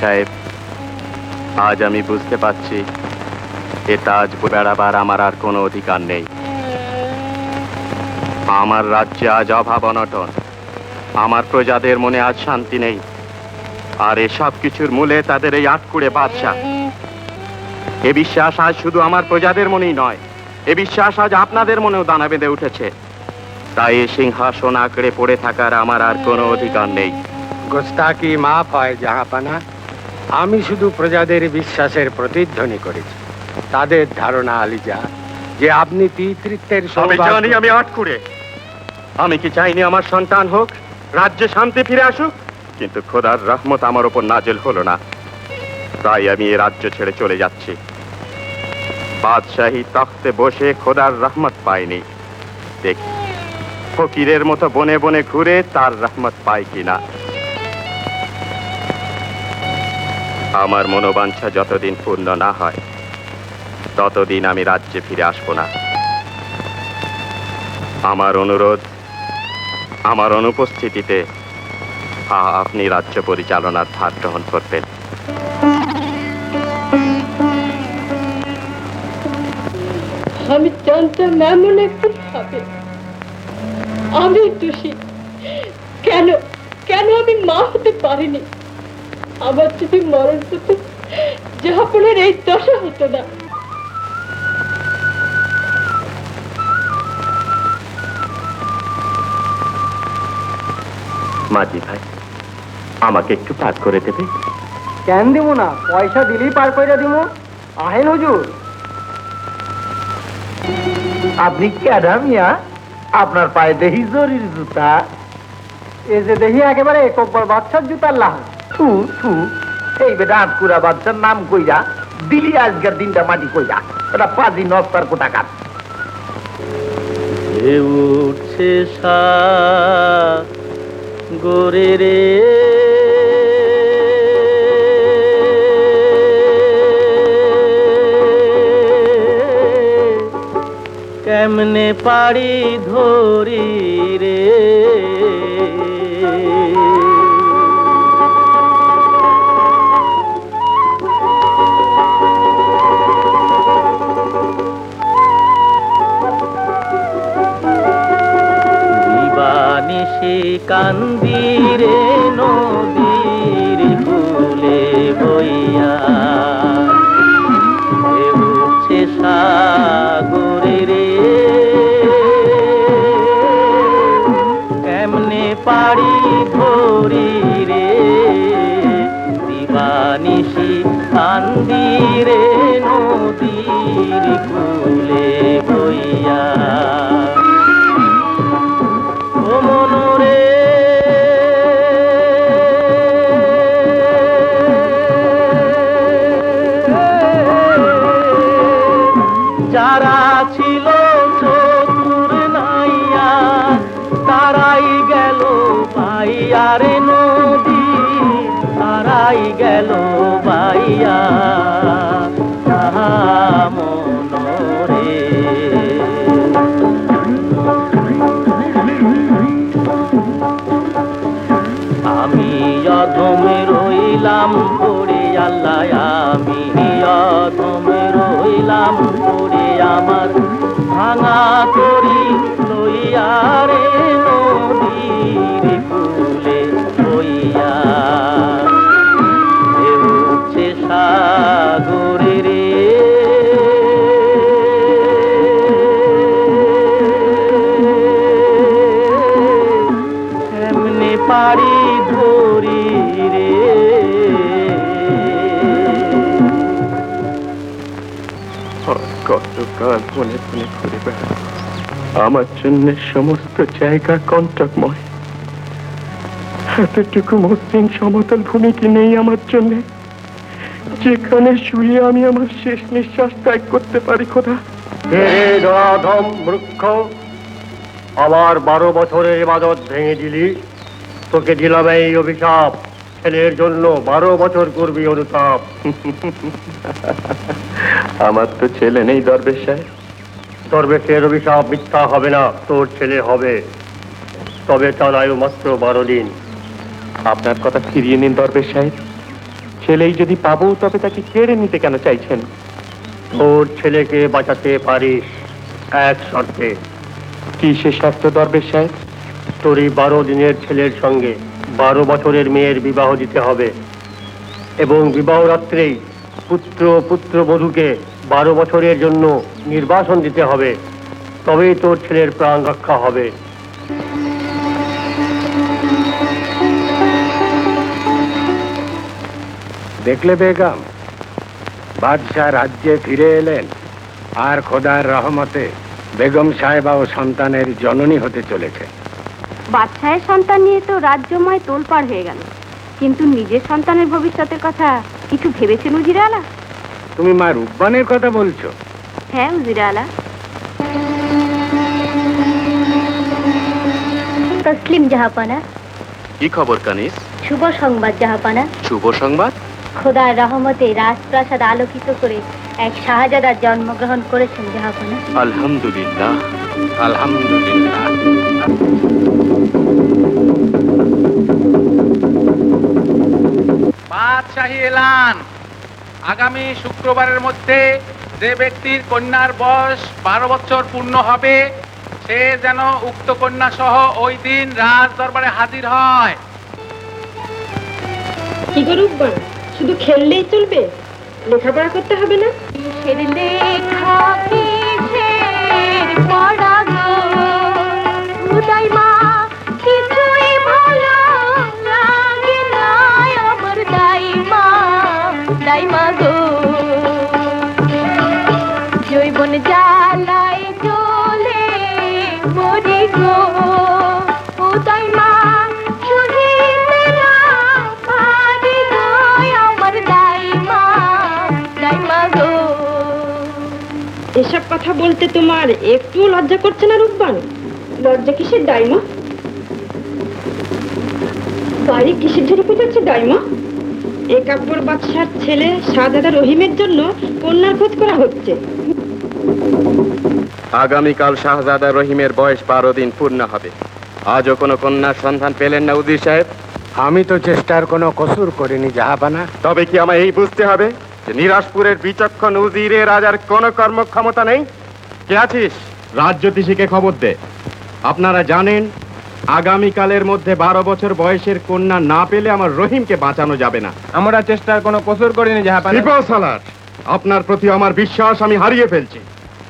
সাহেব, আজ আমি বুঝতে পারছি এ তাজ বেড়াবার আমার আর কোনো অধিকার নেই। আমার রাজ্যে আজ অভাব অনটন, আমার প্রজাদের মনে আজ শান্তি নেই, আর এসব কিছুর মূলে তাদের এই আটকুড়ে বাদশাহ। এ বিশ্বাস আজ শুধু আমার প্রজাদের মনেই নয়, এ বিশ্বাস আজ আপনাদের মনেও দানা বেঁধে উঠেছে। তাই সিংহাসন আঁকড়ে পড়ে থাকার আমার আর কোনো অধিকার নেই। গোস্তাকি মাফ হয় জাহাপানা। আমি শুধু প্রজাদের বিশ্বাসের প্রতিধ্বনি করেছি। তাদের ধারণা আলিজা যে আপনি পিতৃত্বের আমি জানি আমি আটকুড়ে আমি কি চাইনি আমার সন্তান হোক রাজ্যে শান্তি ফিরে আসুক? কিন্তু খোদার রহমত আমার ওপর নাজেল হলো না। তাই আমি এ রাজ্য ছেড়ে চলে যাচ্ছি। বাদশাহী তখতে বসে খোদার রহমত পাইনি দেখি ফকিরের মতো বনে বনে ঘুরে তার রহমত পাই কিনা। আমার মনোবাঞ্ছা যতদিন পূর্ণ না হয়, ততদিন আমি রাজ্যে ফিরে আসব না। আমার অনুরোধ, আমার অনুপস্থিতিতে আপনি রাজ্য পরিচালনার ভার গ্রহণ করবেন। আমি জানতাম এমন একদিন হবে আমি দোষী। কেন কেন আমি মা হতে পারিনি? আমার যদি মরণ হতো জাহাপনের এই দশা হতো না। মাঝি ভাই আমাকে একটু পার করে দেবে? কেন দিব না? পয়সা দিলেই পার করে দিব। আহেন হুজুর। আপনি কি আডামিয়া আপনার পায়ে দেহি জরির জুতা। এই যে দেখি একেবারে কব্বর বাচ্চার জুতার লাহ থু থু। এই বেটা আটকুরা বাচ্চার নাম কইরা, দিলি আজকের দিনটা মাটি কইরা। এটা পাজি নস্তার কোটাকার উঠছে গোরে রে। কেমনে পাড়ি ধরি রে? কান্দিরে নদীর ফুলে বইয়া। উঠছে সাগরে রে কেমনে পারি ধরি রে দিবানিশি কান্দিরে নদীর ফুলে ভাঙা করি লইয়া রে। মনে মনে ঘুরে বেড়ায়। আমার জন্য সমস্ত জায়গা কণ্টকময়। এতটুকু মসৃণ সমতল ভূমি কি নেই আমার জন্য। যেখানে শুয়ে আমি আমার শেষ নিঃশ্বাস ত্যাগ করতে পারি খোদা। বৃক্ষ আমার বারো বছরের ইবাদত ভেঙে দিলি। তোকে দিলাম এই অভিশাপ। ছেলের জন্য বারো বছর করবি অনুতাপ। আমার তো ছেলে নেই দরবেশ সাহেব। দরবেশের অভিশাপ মিথ্যা হবে না তোর ছেলে হবে। তবে তার আয়ু মাত্র বারো দিন। আপনার কথা ফিরিয়ে নিন দরবেশ সাহেব। ছেলেই যদি পাবো তবে তাকে কেড়ে নিতে কেন চাইছেন? তোর ছেলেকে বাঁচাতে পারিস এক শর্তে। কি সে শর্ত দরবেশ সাহেব? তোর এই বারো দিনের ছেলের সঙ্গে বারো বছরের মেয়ের বিবাহ দিতে হবে। এবং বিবাহ রাত্রেই পুত্র পুত্র বধূকে বারো বছরের জন্য নির্বাসন দিতে হবে তবেই তোর ছেলের প্রাণ রক্ষা হবে। দেখলে বেগম বাদশাহ রাজ্যে ফিরে এলেন আর খোদার রহমতে বেগম সাহেবা ও সন্তানের জননী হতে চলেছে। বাদশাহের সন্তান নিয়ে তো রাজ্যময় তোলপাড় হয়ে গেল কিন্তু নিজের সন্তানের ভবিষ্যতের কথা কিছু ভেবেছেন উজিরে আলা তুমি মা রূপবানের কথা বলছো? হ্যাঁ উজিরে আলা। তসলিম জাহাপানা। কি খবর কানিস? শুভ সংবাদ জাহাপানা। শুভ সংবাদ? খোদার রহমতে রাজপ্রাসাদ আলোকিত করে এক শাহজাদার জন্মগ্রহণ করেছেন জাহাপানা। আলহামদুলিল্লাহ আলহামদুলিল্লাহ। বাদশাহী এলান। আগামী শুক্রবারের মধ্যে যে ব্যক্তির কন্যার বয়স বারো বছর পূর্ণ হবে সে যেন উক্ত কন্যা সহ ওই দিন রাজ দরবারে হাজির হয়। কি করে শুধু খেললেই চলবে? লেখাপড়া করতে হবে না? কিসের লেখা কিসের পড়া গো কথা বলতে তোমার একটু লজ্জা করছে না রূপবান? লজ্জা কিসের ডাইমা? বাড়ি কিসের ঝরে পড়েছে ডাইমা? একাব্বর বাদশার ছেলে শাহজাদা রহিমের জন্য কন্যার খোঁজ করা হচ্ছে। আগামীকাল শাহজাদা রহিমের বয়স বারো দিন পূর্ণ হবে। আজও কোনো কন্যার সন্ধান পেলেন না উজির সাহেব? আমি তো চেষ্টার কোনো কসুর করিনি জাহাপানা। তবে কি আমায় এই বুঝতে হবে? যে নিরাজপুরের বিচক্ষণ উজিরে রাজার কোনো কর্মক্ষমতা নেই? কে আছিস? রাজ জ্যোতিষীকে খবর দে। আপনারা জানেন আগামীকালের মধ্যে বারো বছর বয়সের কন্যা না পেলে আমার রহিমকে বাঁচানো যাবে না। আমরা চেষ্টার কোনো কসুর করিনি সালার! আপনার প্রতি আমার বিশ্বাস আমি হারিয়ে ফেলছি।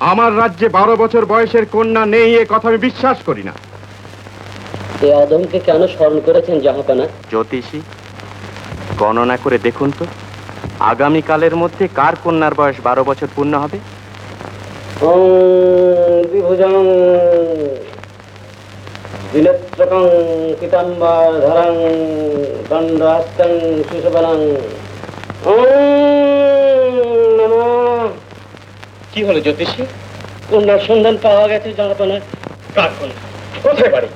আমার রাজ্যে বারো বছর বয়সের কন্যা নেই এ কথা আমি বিশ্বাস করি না। এ আদমকে কেন স্মরণ করেছেন জাহাপানা? জ্যোতিষী গণনা করে দেখুন তো। আগামীকালের মধ্যে কার কন্যার বয়স বারো বছর পূর্ণ হবে? কি হলো জ্যোতিষী? কন্যার সন্ধান পাওয়া গেছে জাহাপানা কার কন্যা? কোথায় বাড়ি?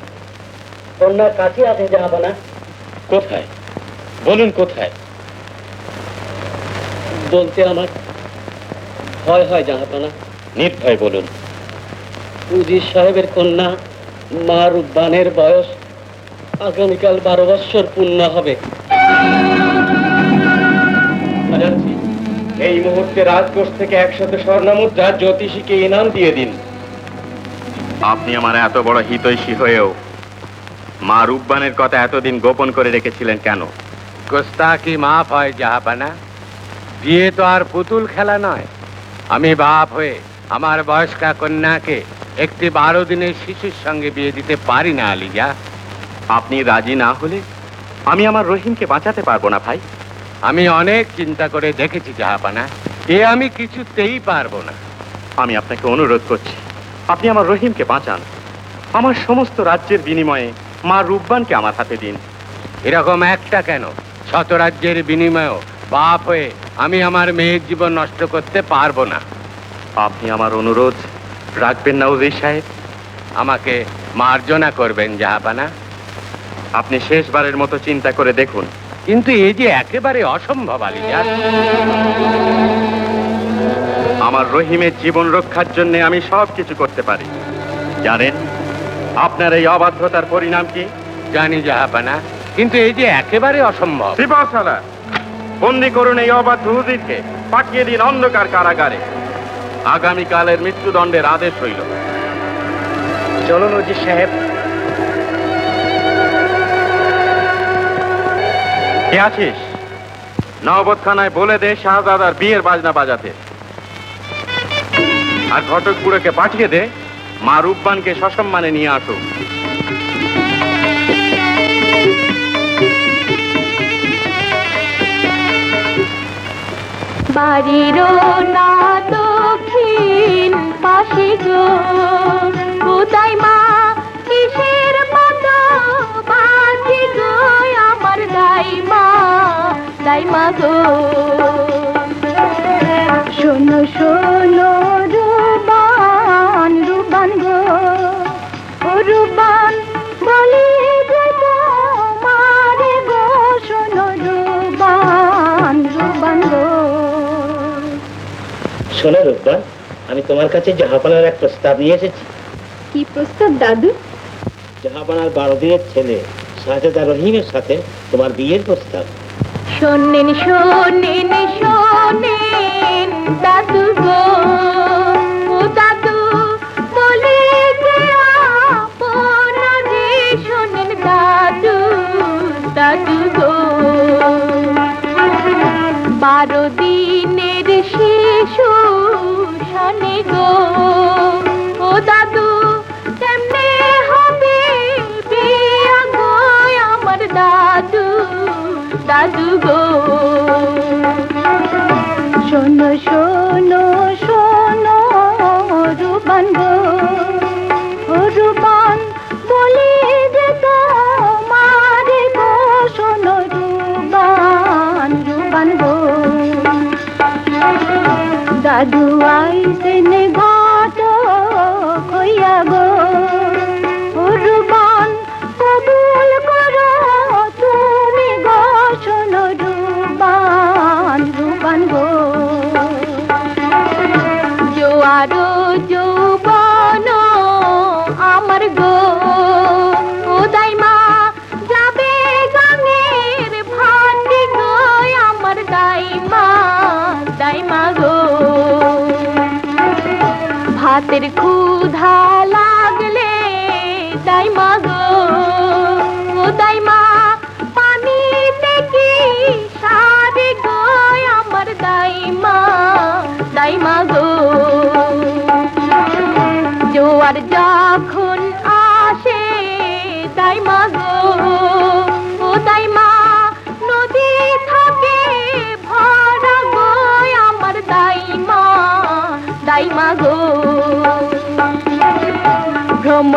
কন্যার কাছে আছে জাহাপানা কোথায়? বলুন কোথায়? বলতে আমার ভয় হয় জাহাপানা নির্ভয় বলুন। উজির সাহেবের কন্যা মা রুব্বানের বয়স আগামীকাল বারো বৎসর পূর্ণ হবে। এই মুহূর্তে রাজকোষ থেকে একশত স্বর্ণমুদ্রা জ্যোতিষীকে ইনাম দিয়ে দিন। আপনি আমার এত বড় হিতৈষী হয়েও মা রূপবানের কথা এতদিন গোপন করে রেখেছিলেন কেন? গোস্তাকি মাফ হয় জাহাপানা। বিয়ে তো আর পুতুল খেলা নয়। আমি বাপ হয়ে আমার বয়স্কা কন্যাকে একটি বারো দিনের শিশুর সঙ্গে বিয়ে দিতে পারি না, আলিজা। আপনি রাজি না হলে আমি আমার রহিমকে বাঁচাতে পারব না, ভাই। আমি অনেক চিন্তা করে দেখেছি, জাহাপানা। এ আমি কিছুতেই পারব না। আমি আপনাকে অনুরোধ করছি, আপনি আমার রহিমকে বাঁচান। আমার সমস্ত রাজ্যের বিনিময়ে মা রূপবানকে আমার হাতে দিন। এরকম একটা কেন? শতরাজ্যের বিনিময়েও বাপ হয়ে আমি আমার মেয়ের জীবন নষ্ট করতে পারব না। আপনি আমার অনুরোধ রাখবেন না উজির সাহেব। আমাকে মার্জনা করবেন, জাহাপানা। আপনি শেষবারের মতো চিন্তা করে দেখুন। কিন্তু এই যে একেবারে অসম্ভব আলিজা আমার রহিমের জীবন রক্ষার জন্য আমি সব কিছু করতে পারি। জানেন, আপনার এই অবাধ্যতার পরিণাম কি? জানি, জাহাপানা। কিন্তু এই যে একেবারে অসম্ভব। বিপদ সালা বন্দি করুন এই অবাধ্য হুজিরকে পাঠিয়ে দিন অন্ধকার কারাগারে। আগামীকালের মৃত্যুদণ্ডের আদেশ হইল চলুন উজির সাহেব। কে আছিস? নবতখানায় বলে দে শাহজাদার বিয়ের বাজনা বাজাতে। আর ঘটকপুরকে পাঠিয়ে দে মা রূপবানকে সসম্মানে নিয়ে আসুক। বাড়িরও না দক্ষিণ পাশে গো। কোথায় মা? কিসের মতো বাঁধি গো আমার দাইমা। দাইমা গো। শোনো শোনো রুবান রুবান গো। ও রুবান বলি শোনো রূপদা আমি তোমার কাছে জাহাপানার এক প্রস্তাব নিয়ে এসেছি। কি প্রস্তাব দাদু? জাহাপানার বারো দিনের ছেলে শাহজাদা রহিমের সাথে তোমার বিয়ের প্রস্তাব। শোনেন শোনেন শোনেন দাদু গো দাদু जादू आई से नहीं ক্ষুধা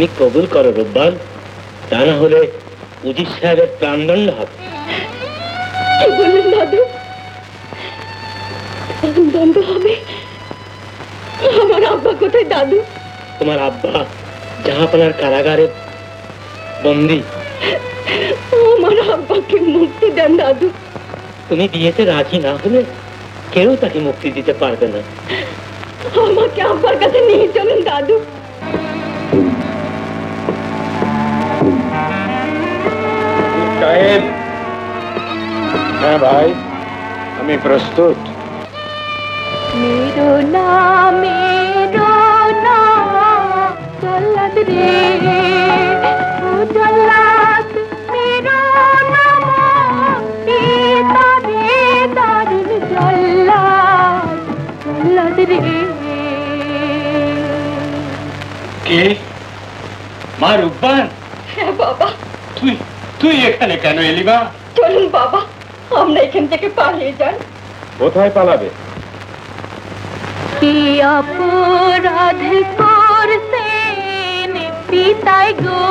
তুমি কবুল করো রূপবান। তা না হলে উজির সাহেবের প্রাণদণ্ড হবে। কি বললেন দাদু? দণ্ড হবে? আমার আব্বা কোথায় দাদু? তোমার আব্বা জাহাপানার কারাগারে বন্দি। আমার আব্বাকে মুক্তি দেন দাদু। তুমি বিয়েতে রাজি না হলে কেউ তাকে মুক্তি দিতে পারবে না। আমাকে আব্বার কাছে নিয়ে চলুন দাদু। সাহেব। হ্যাঁ ভাই আমি প্রস্তুত। মেরো না মেরো না জল্লাদ রে। ও জল্লাদ মেরো না পিতা রে দারুণ জল্লাদ জল্লাদ তুই এখানে কেন এলি বা চলুন বাবা আমরা এখান থেকে পালিয়ে যান কোথায় পালাবে? কি অপরাধ পিতাই গো?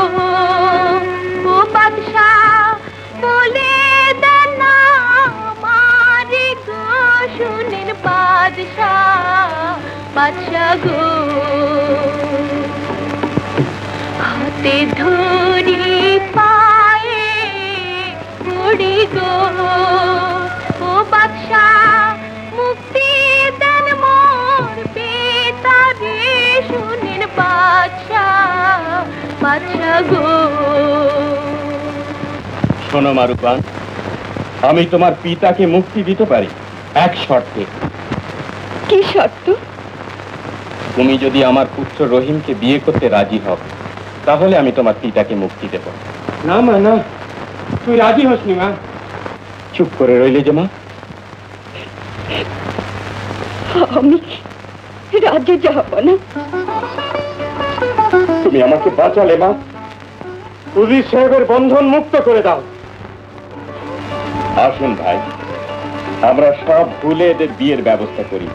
ও বাদশা বলে দেন গো বাদশা বাদশা গো। হাতে ধর পড়ি গো। ও বাদশাহ মুক্তি দেন মোর বেতারে শুনেন বাদশাহ। বাদশাহ গো। শোনো মারুপান আমি তোমার পিতাকে মুক্তি দিতে পারি এক শর্তে। কি শর্ত? তুমি যদি আমার পুত্র রহিমকে বিয়ে করতে রাজি হও তাহলে আমি তোমার পিতাকে মুক্তি দেব। না মা না। তুই রাজি হসনি মা? চুপ করে রইলে যে মা আমি রাজ্যে যাব না। তুমি আমাকে বাঁচালে মা। উজির সাহেবের বন্ধন মুক্ত করে দাও। আসুন ভাই আমরা সব ভুলে এদের বিয়ের ব্যবস্থা করি।